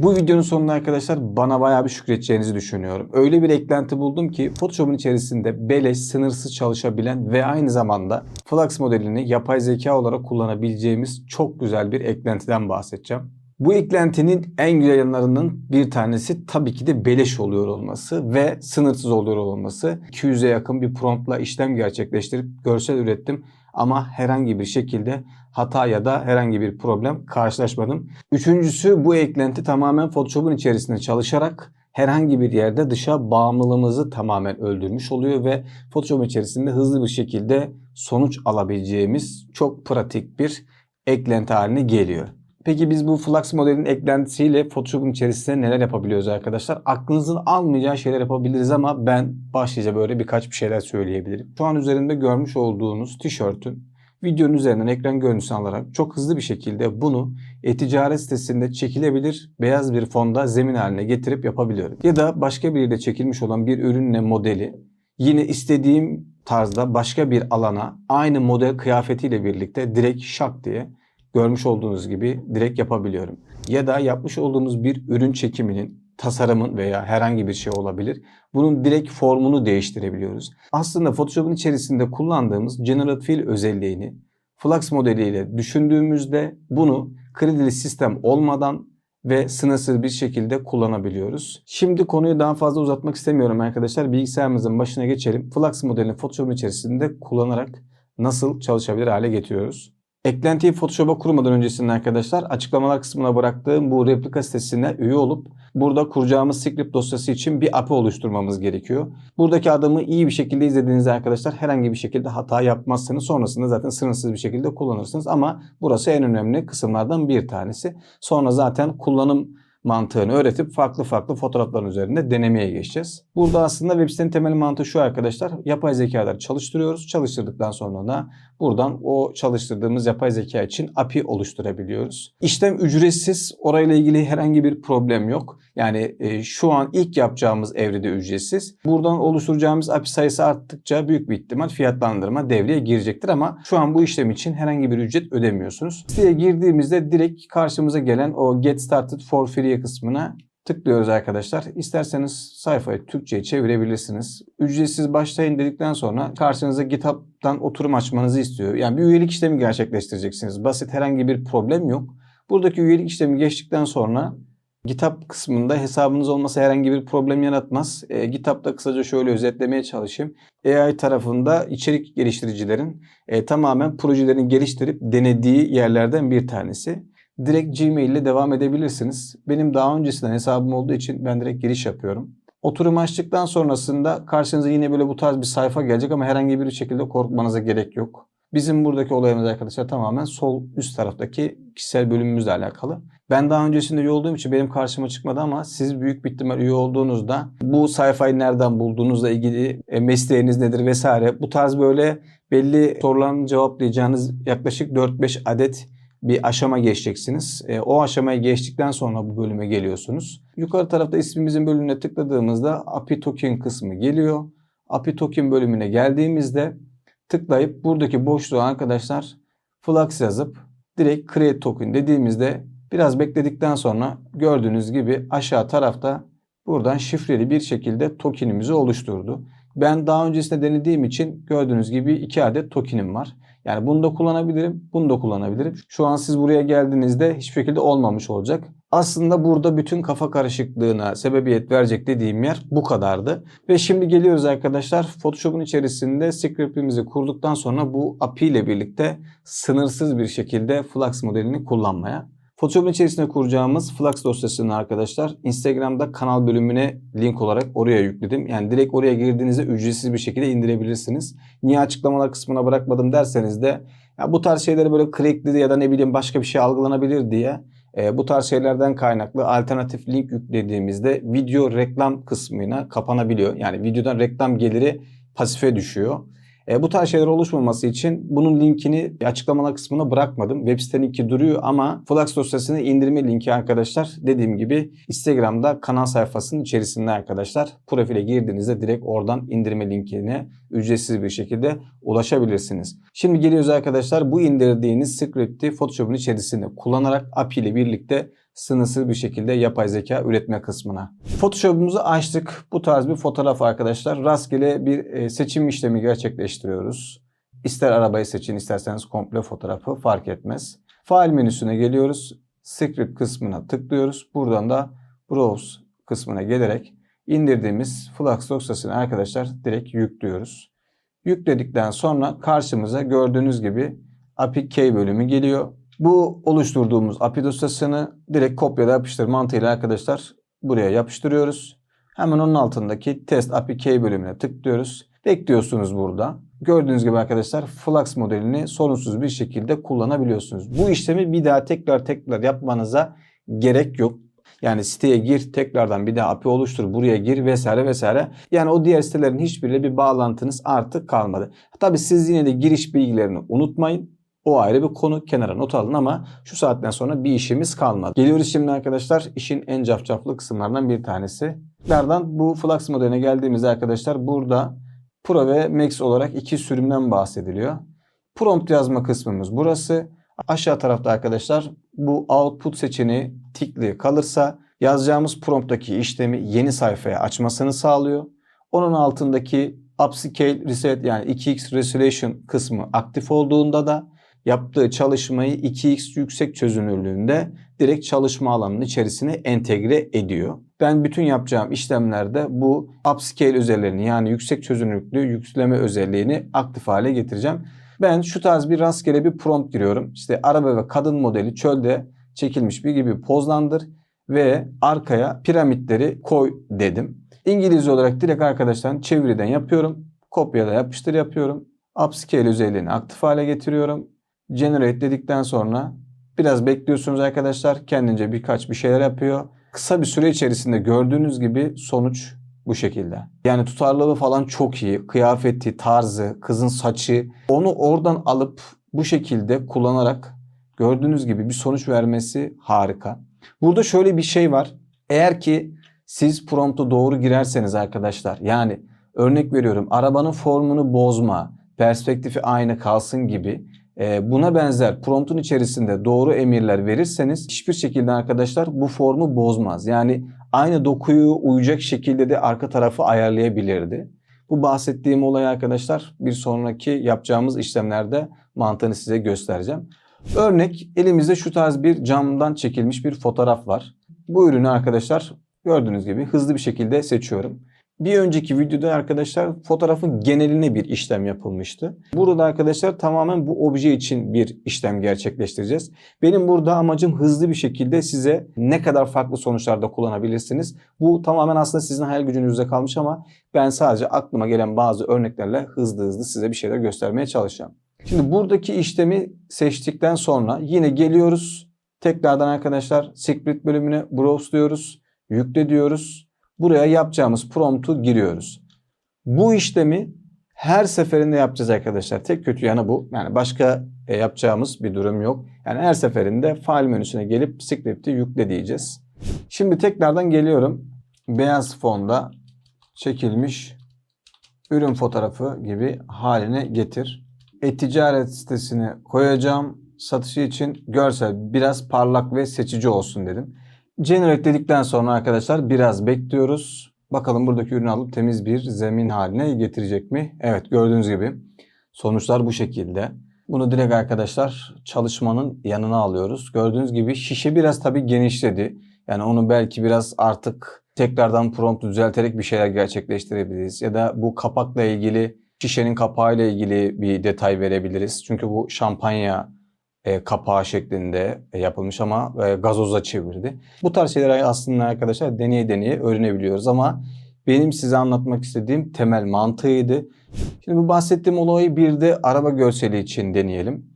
Bu videonun sonunda arkadaşlar bana bayağı bir şükredeceğinizi düşünüyorum. Öyle bir eklenti buldum ki Photoshop'un içerisinde beleş, sınırsız çalışabilen ve aynı zamanda Flux modelini yapay zeka olarak kullanabileceğimiz çok güzel bir eklentiden bahsedeceğim. Bu eklentinin en güzel yanlarının bir tanesi tabii ki de beleş oluyor olması ve sınırsız oluyor olması. 200'e yakın bir promptla işlem gerçekleştirip görsel ürettim ama herhangi bir şekilde hata ya da herhangi bir problem karşılaşmadım. Üçüncüsü bu eklenti tamamen Photoshop'un içerisinde çalışarak herhangi bir yerde dışa bağımlılığımızı tamamen öldürmüş oluyor ve Photoshop içerisinde hızlı bir şekilde sonuç alabileceğimiz çok pratik bir eklenti haline geliyor. Peki biz bu Flux modelin eklentisiyle Photoshop'un içerisinde neler yapabiliyoruz arkadaşlar? Aklınızın almayacağı şeyler yapabiliriz ama ben başlıca böyle birkaç bir şeyler söyleyebilirim. Şu an üzerinde görmüş olduğunuz tişörtün videonun üzerinden ekran görüntüsü alarak çok hızlı bir şekilde bunu e-ticaret sitesinde çekilebilir beyaz bir fonda zemin haline getirip yapabiliyorum. Ya da başka bir yerde çekilmiş olan bir ürünle modeli yine istediğim tarzda başka bir alana aynı model kıyafetiyle birlikte direkt şak diye görmüş olduğunuz gibi direkt yapabiliyorum. Ya da yapmış olduğumuz bir ürün çekiminin tasarımın veya herhangi bir şey olabilir. Bunun direkt formunu değiştirebiliyoruz. Aslında Photoshop'un içerisinde kullandığımız Generate Fill özelliğini Flux modeliyle düşündüğümüzde bunu kredili sistem olmadan ve sınırsız bir şekilde kullanabiliyoruz. Şimdi konuyu daha fazla uzatmak istemiyorum arkadaşlar. Bilgisayarımızın başına geçelim. Flux modelini Photoshop'un içerisinde kullanarak nasıl çalışabilir hale getiriyoruz. Eklentiyi Photoshop'a kurmadan öncesinde arkadaşlar açıklamalar kısmına bıraktığım bu replika sitesine üye olup burada kuracağımız script dosyası için bir API oluşturmamız gerekiyor. Buradaki adımı iyi bir şekilde izlediğinizde arkadaşlar herhangi bir şekilde hata yapmazsınız. Sonrasında zaten sınırsız bir şekilde kullanırsınız ama burası en önemli kısımlardan bir tanesi. Sonra zaten kullanım mantığını öğretip farklı farklı fotoğrafların üzerinde denemeye geçeceğiz. Burada aslında web sitenin temel mantığı şu arkadaşlar. Yapay zekaları çalıştırıyoruz. Çalıştırdıktan sonra da buradan o çalıştırdığımız yapay zeka için API oluşturabiliyoruz. İşlem ücretsiz. Orayla ilgili herhangi bir problem yok. Yani e, şu an ilk yapacağımız evrede ücretsiz. Buradan oluşturacağımız API sayısı arttıkça büyük bir ihtimal fiyatlandırma devreye girecektir ama şu an bu işlem için herhangi bir ücret ödemiyorsunuz. Siteye girdiğimizde direkt karşımıza gelen o Get Started for Free kısmına tıklıyoruz arkadaşlar. İsterseniz sayfayı Türkçe'ye çevirebilirsiniz. Ücretsiz başlayın dedikten sonra karşınıza GitHub'dan oturum açmanızı istiyor. Yani bir üyelik işlemi gerçekleştireceksiniz. Basit herhangi bir problem yok. Buradaki üyelik işlemi geçtikten sonra GitHub kısmında hesabınız olmasa herhangi bir problem yaratmaz. E, GitHub'da kısaca şöyle özetlemeye çalışayım. AI tarafında içerik geliştiricilerin e, tamamen projelerini geliştirip denediği yerlerden bir tanesi. Direkt Gmail ile devam edebilirsiniz. Benim daha öncesinden hesabım olduğu için ben direkt giriş yapıyorum. Oturum açtıktan sonrasında karşınıza yine böyle bu tarz bir sayfa gelecek ama herhangi bir şekilde korkmanıza gerek yok. Bizim buradaki olayımız arkadaşlar tamamen sol üst taraftaki kişisel bölümümüzle alakalı. Ben daha öncesinde üye olduğum için benim karşıma çıkmadı ama siz büyük bir ihtimal üye olduğunuzda bu sayfayı nereden bulduğunuzla ilgili e, mesleğiniz nedir vesaire bu tarz böyle belli soruların cevaplayacağınız yaklaşık 4-5 adet bir aşama geçeceksiniz. E, o aşamayı geçtikten sonra bu bölüme geliyorsunuz. Yukarı tarafta ismimizin bölümüne tıkladığımızda API Token kısmı geliyor. API Token bölümüne geldiğimizde tıklayıp buradaki boşluğa arkadaşlar Flux yazıp direkt Create Token dediğimizde biraz bekledikten sonra gördüğünüz gibi aşağı tarafta buradan şifreli bir şekilde tokenimizi oluşturdu. Ben daha öncesinde denediğim için gördüğünüz gibi iki adet tokenim var. Yani bunu da kullanabilirim, bunu da kullanabilirim. Şu an siz buraya geldiğinizde hiçbir şekilde olmamış olacak. Aslında burada bütün kafa karışıklığına sebebiyet verecek dediğim yer bu kadardı. Ve şimdi geliyoruz arkadaşlar Photoshop'un içerisinde script'imizi kurduktan sonra bu API ile birlikte sınırsız bir şekilde Flux modelini kullanmaya. Photoshop'un içerisinde kuracağımız Flux dosyasını arkadaşlar Instagram'da kanal bölümüne link olarak oraya yükledim. Yani direkt oraya girdiğinizde ücretsiz bir şekilde indirebilirsiniz. Niye açıklamalar kısmına bırakmadım derseniz de ya bu tarz şeyleri böyle crackli ya da ne bileyim başka bir şey algılanabilir diye e, bu tarz şeylerden kaynaklı alternatif link yüklediğimizde video reklam kısmına kapanabiliyor. Yani videodan reklam geliri pasife düşüyor. E, bu tarz şeyler oluşmaması için bunun linkini açıklamalar kısmına bırakmadım. Web sitenin linki duruyor ama Flux dosyasını indirme linki arkadaşlar dediğim gibi Instagram'da kanal sayfasının içerisinde arkadaşlar. Profile girdiğinizde direkt oradan indirme linkine ücretsiz bir şekilde ulaşabilirsiniz. Şimdi geliyoruz arkadaşlar bu indirdiğiniz script'i Photoshop'un içerisinde kullanarak API ile birlikte sınırsız bir şekilde yapay zeka üretme kısmına. Photoshop'umuzu açtık. Bu tarz bir fotoğraf arkadaşlar. Rastgele bir e, seçim işlemi gerçekleştiriyoruz. İster arabayı seçin isterseniz komple fotoğrafı fark etmez. File menüsüne geliyoruz. Script kısmına tıklıyoruz. Buradan da Browse kısmına gelerek indirdiğimiz Flux dosyasını arkadaşlar direkt yüklüyoruz. Yükledikten sonra karşımıza gördüğünüz gibi API Key bölümü geliyor. Bu oluşturduğumuz API dosyasını direkt kopyala yapıştır mantığıyla arkadaşlar buraya yapıştırıyoruz. Hemen onun altındaki test API Key bölümüne tıklıyoruz. Bekliyorsunuz burada. Gördüğünüz gibi arkadaşlar Flux modelini sorunsuz bir şekilde kullanabiliyorsunuz. Bu işlemi bir daha tekrar tekrar yapmanıza gerek yok. Yani siteye gir, tekrardan bir daha API oluştur, buraya gir vesaire vesaire. Yani o diğer sitelerin hiçbiriyle bir bağlantınız artık kalmadı. Tabi siz yine de giriş bilgilerini unutmayın. O ayrı bir konu kenara not alın ama şu saatten sonra bir işimiz kalmadı. Geliyoruz şimdi arkadaşlar işin en cafcaflı kısımlarından bir tanesi. Nereden bu Flux modeline geldiğimizde arkadaşlar burada Pro ve Max olarak iki sürümden bahsediliyor. Prompt yazma kısmımız burası. Aşağı tarafta arkadaşlar bu output seçeneği tikli kalırsa yazacağımız prompttaki işlemi yeni sayfaya açmasını sağlıyor. Onun altındaki upscale reset yani 2x resolution kısmı aktif olduğunda da yaptığı çalışmayı 2x yüksek çözünürlüğünde direkt çalışma alanının içerisine entegre ediyor. Ben bütün yapacağım işlemlerde bu upscale özelliğini yani yüksek çözünürlüklü yükleme özelliğini aktif hale getireceğim. Ben şu tarz bir rastgele bir prompt giriyorum. İşte araba ve kadın modeli çölde çekilmiş bir gibi pozlandır ve arkaya piramitleri koy dedim. İngilizce olarak direkt arkadaşlar çeviriden yapıyorum. Kopyada yapıştır yapıyorum. Upscale özelliğini aktif hale getiriyorum. Generate dedikten sonra biraz bekliyorsunuz arkadaşlar. Kendince birkaç bir şeyler yapıyor. Kısa bir süre içerisinde gördüğünüz gibi sonuç bu şekilde. Yani tutarlılığı falan çok iyi. Kıyafeti, tarzı, kızın saçı. Onu oradan alıp bu şekilde kullanarak gördüğünüz gibi bir sonuç vermesi harika. Burada şöyle bir şey var. Eğer ki siz promptu doğru girerseniz arkadaşlar yani örnek veriyorum arabanın formunu bozma, perspektifi aynı kalsın gibi buna benzer promptun içerisinde doğru emirler verirseniz hiçbir şekilde arkadaşlar bu formu bozmaz. Yani aynı dokuyu uyacak şekilde de arka tarafı ayarlayabilirdi. Bu bahsettiğim olay arkadaşlar bir sonraki yapacağımız işlemlerde mantığını size göstereceğim. Örnek elimizde şu tarz bir camdan çekilmiş bir fotoğraf var. Bu ürünü arkadaşlar gördüğünüz gibi hızlı bir şekilde seçiyorum. Bir önceki videoda arkadaşlar fotoğrafın geneline bir işlem yapılmıştı. Burada arkadaşlar tamamen bu obje için bir işlem gerçekleştireceğiz. Benim burada amacım hızlı bir şekilde size ne kadar farklı sonuçlarda kullanabilirsiniz. Bu tamamen aslında sizin hayal gücünüzde kalmış ama ben sadece aklıma gelen bazı örneklerle hızlı hızlı size bir şeyler göstermeye çalışacağım. Şimdi buradaki işlemi seçtikten sonra yine geliyoruz. Tekrardan arkadaşlar script bölümüne browse diyoruz. Yükle diyoruz. Buraya yapacağımız promptu giriyoruz. Bu işlemi her seferinde yapacağız arkadaşlar. Tek kötü yanı bu. Yani başka e, yapacağımız bir durum yok. Yani her seferinde file menüsüne gelip script'i yükle diyeceğiz. Şimdi tekrardan geliyorum. Beyaz fonda çekilmiş ürün fotoğrafı gibi haline getir. E-ticaret sitesine koyacağım. Satışı için görsel biraz parlak ve seçici olsun dedim. Generate dedikten sonra arkadaşlar biraz bekliyoruz. Bakalım buradaki ürünü alıp temiz bir zemin haline getirecek mi? Evet gördüğünüz gibi sonuçlar bu şekilde. Bunu direkt arkadaşlar çalışmanın yanına alıyoruz. Gördüğünüz gibi şişe biraz tabii genişledi. Yani onu belki biraz artık tekrardan prompt düzelterek bir şeyler gerçekleştirebiliriz. Ya da bu kapakla ilgili şişenin kapağıyla ilgili bir detay verebiliriz. Çünkü bu şampanya e, kapağı şeklinde yapılmış ama e, gazoza çevirdi. Bu tarz şeyler aslında arkadaşlar deneye deneye öğrenebiliyoruz ama benim size anlatmak istediğim temel mantığıydı. Şimdi bu bahsettiğim olayı bir de araba görseli için deneyelim.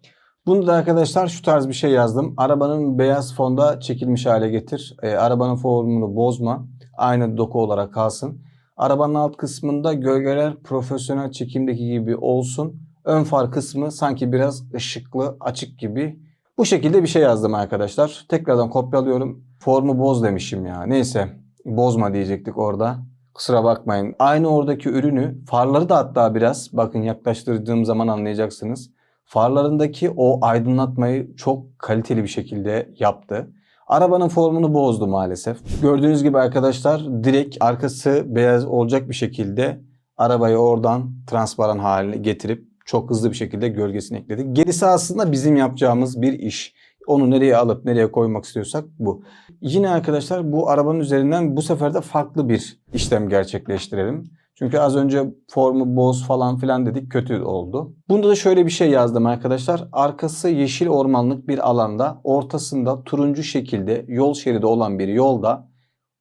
Bunu da arkadaşlar şu tarz bir şey yazdım. Arabanın beyaz fonda çekilmiş hale getir. E, arabanın formunu bozma. Aynı doku olarak kalsın. Arabanın alt kısmında gölgeler profesyonel çekimdeki gibi olsun. Ön far kısmı sanki biraz ışıklı, açık gibi. Bu şekilde bir şey yazdım arkadaşlar. Tekrardan kopyalıyorum. Formu boz demişim ya. Neyse bozma diyecektik orada. Kusura bakmayın. Aynı oradaki ürünü farları da hatta biraz bakın yaklaştırdığım zaman anlayacaksınız. Farlarındaki o aydınlatmayı çok kaliteli bir şekilde yaptı. Arabanın formunu bozdu maalesef. Gördüğünüz gibi arkadaşlar direkt arkası beyaz olacak bir şekilde arabayı oradan transparan haline getirip çok hızlı bir şekilde gölgesini ekledik. Gerisi aslında bizim yapacağımız bir iş. Onu nereye alıp nereye koymak istiyorsak bu. Yine arkadaşlar bu arabanın üzerinden bu sefer de farklı bir işlem gerçekleştirelim. Çünkü az önce formu boz falan filan dedik kötü oldu. Bunda da şöyle bir şey yazdım arkadaşlar. Arkası yeşil ormanlık bir alanda ortasında turuncu şekilde yol şeridi olan bir yolda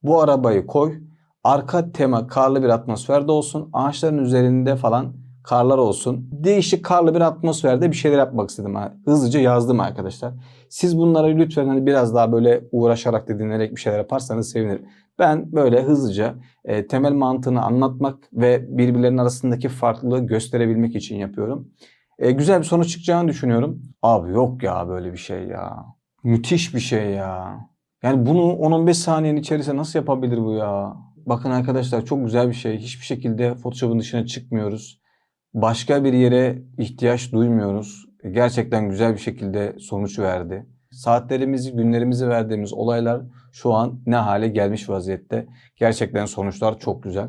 bu arabayı koy. Arka tema karlı bir atmosferde olsun. Ağaçların üzerinde falan karlar olsun. Değişik karlı bir atmosferde bir şeyler yapmak istedim. ha. Hızlıca yazdım arkadaşlar. Siz bunlara lütfen hani biraz daha böyle uğraşarak da dinleyerek bir şeyler yaparsanız sevinirim. Ben böyle hızlıca e, temel mantığını anlatmak ve birbirlerinin arasındaki farklılığı gösterebilmek için yapıyorum. E, güzel bir sonuç çıkacağını düşünüyorum. Abi yok ya böyle bir şey ya. Müthiş bir şey ya. Yani bunu 10-15 saniyenin içerisinde nasıl yapabilir bu ya? Bakın arkadaşlar çok güzel bir şey. Hiçbir şekilde Photoshop'un dışına çıkmıyoruz. Başka bir yere ihtiyaç duymuyoruz. Gerçekten güzel bir şekilde sonuç verdi. Saatlerimizi, günlerimizi verdiğimiz olaylar şu an ne hale gelmiş vaziyette. Gerçekten sonuçlar çok güzel.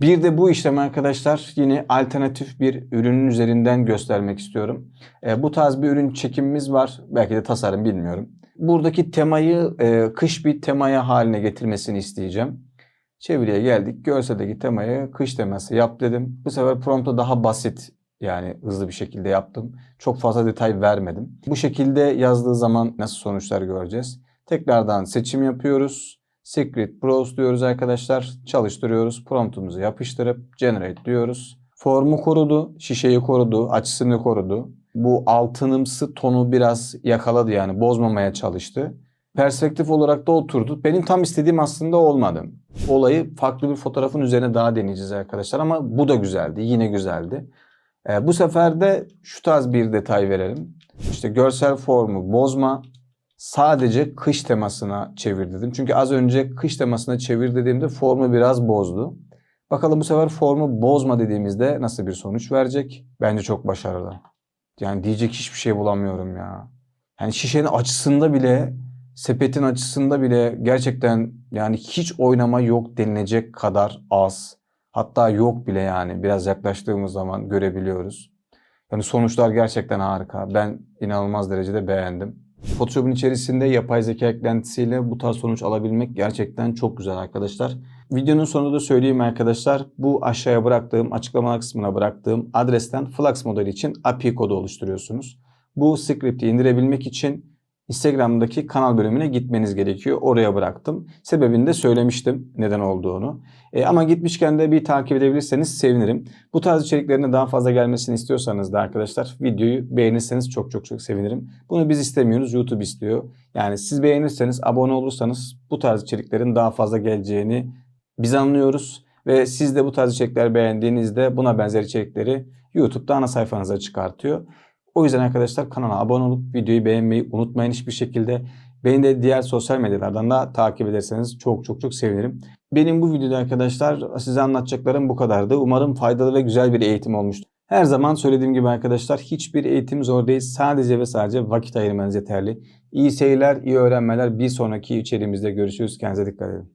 Bir de bu işlemi arkadaşlar yine alternatif bir ürünün üzerinden göstermek istiyorum. E, bu tarz bir ürün çekimimiz var. Belki de tasarım bilmiyorum. Buradaki temayı e, kış bir temaya haline getirmesini isteyeceğim. Çeviriye geldik. Görseldeki temayı kış teması yap dedim. Bu sefer prompta daha basit yani hızlı bir şekilde yaptım. Çok fazla detay vermedim. Bu şekilde yazdığı zaman nasıl sonuçlar göreceğiz. Tekrardan seçim yapıyoruz. Secret Browse diyoruz arkadaşlar. Çalıştırıyoruz. Promptumuzu yapıştırıp Generate diyoruz. Formu korudu, şişeyi korudu, açısını korudu. Bu altınımsı tonu biraz yakaladı yani bozmamaya çalıştı. Perspektif olarak da oturdu. Benim tam istediğim aslında olmadı. Olayı farklı bir fotoğrafın üzerine daha deneyeceğiz arkadaşlar ama bu da güzeldi. Yine güzeldi. Ee, bu sefer de şu tarz bir detay verelim. İşte görsel formu bozma. Sadece kış temasına çevir dedim. Çünkü az önce kış temasına çevir dediğimde formu biraz bozdu. Bakalım bu sefer formu bozma dediğimizde nasıl bir sonuç verecek? Bence çok başarılı. Yani diyecek hiçbir şey bulamıyorum ya. Yani şişenin açısında bile, sepetin açısında bile gerçekten yani hiç oynama yok denilecek kadar az. Hatta yok bile yani biraz yaklaştığımız zaman görebiliyoruz. Yani sonuçlar gerçekten harika. Ben inanılmaz derecede beğendim. Photoshop'un içerisinde yapay zeka eklentisiyle bu tarz sonuç alabilmek gerçekten çok güzel arkadaşlar. Videonun sonunda da söyleyeyim arkadaşlar. Bu aşağıya bıraktığım, açıklama kısmına bıraktığım adresten Flux modeli için API kodu oluşturuyorsunuz. Bu script'i indirebilmek için Instagram'daki kanal bölümüne gitmeniz gerekiyor. Oraya bıraktım. Sebebini de söylemiştim neden olduğunu. E, ama gitmişken de bir takip edebilirseniz sevinirim. Bu tarz içeriklerin daha fazla gelmesini istiyorsanız da arkadaşlar videoyu beğenirseniz çok çok çok sevinirim. Bunu biz istemiyoruz. YouTube istiyor. Yani siz beğenirseniz, abone olursanız bu tarz içeriklerin daha fazla geleceğini biz anlıyoruz. Ve siz de bu tarz içerikler beğendiğinizde buna benzer içerikleri YouTube'da ana sayfanıza çıkartıyor. O yüzden arkadaşlar kanala abone olup videoyu beğenmeyi unutmayın hiçbir şekilde. Beni de diğer sosyal medyalardan da takip ederseniz çok çok çok sevinirim. Benim bu videoda arkadaşlar size anlatacaklarım bu kadardı. Umarım faydalı ve güzel bir eğitim olmuştur. Her zaman söylediğim gibi arkadaşlar hiçbir eğitim zor değil. Sadece ve sadece vakit ayırmanız yeterli. İyi seyirler, iyi öğrenmeler. Bir sonraki içeriğimizde görüşürüz. Kendinize dikkat edin.